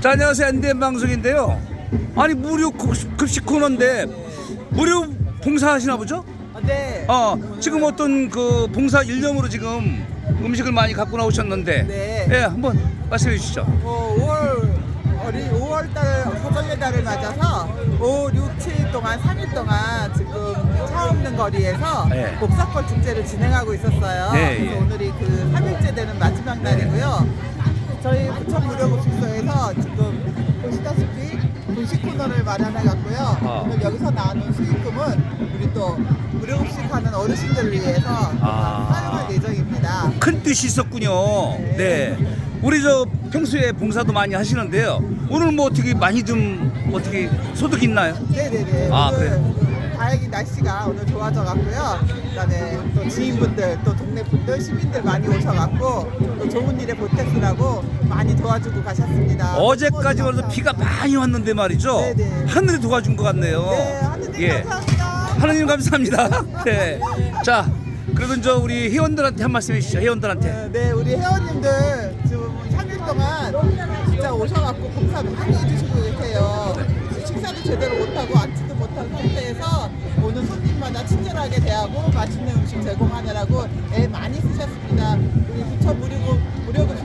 자 안녕하세요 NDM 방송인데요 아니 무료 급식, 코너인데 무료 봉사하시나 보죠? 네. 어 지금 어떤 그 봉사 일념으로 지금 음식을 많이 갖고 나오셨는데 네. 예 한번 말씀해 주시죠 어, 5월 어리 5월달 서정의 달을 맞아서 5, 6, 7일 동안 3일 동안 지금 차 없는 거리에서 네. 복사골 축제를 진행하고 있었어요. 네, 그래서 예. 오늘이 그 3일째 되는 마지막 날이고요. 저희 부천 무료급식소에서 지금 보시다시피 분식 코너를 마련해 갔고요. 아. 오늘 여기서 나오는 수익금은 우리 또 무료급식하는 어르신들을 위해서 아. 사용할 예정입니다. 큰 뜻이 있었군요 네 우리 저 평소에 봉사도 많이 하시는데요 오늘 뭐 어떻게 많이 좀 어떻게 소득 있나요? 네네네. 아, 오늘? 다행히 날씨가 오늘 좋아져 갖고요. 그다음에 또 지인분들, 또 동네 분들, 시민들 많이 오셔갖고 또 좋은 일에 보태쓰라고 많이 도와주고 가셨습니다. 어제까지 그래서 비가 많이 왔는데 말이죠 네네. 하늘이 도와준 것 같네요 네, 하느님 예. 감사합니다. 하나님 감사합니다. 네. 자, 그래도 저 우리 회원들한테 한 말씀 해주시죠. 회원들한테. 네, 네, 우리 회원님들 지금 3일 동안 진짜 오셔갖고 봉사 많이 해주시고 계세요. 식사도 제대로 못하고 앉지도 못한 상태에서 오는 손님마다 친절하게 대하고 맛있는 음식 제공하느라고 애 많이 쓰셨습니다. 우리 부천 무료급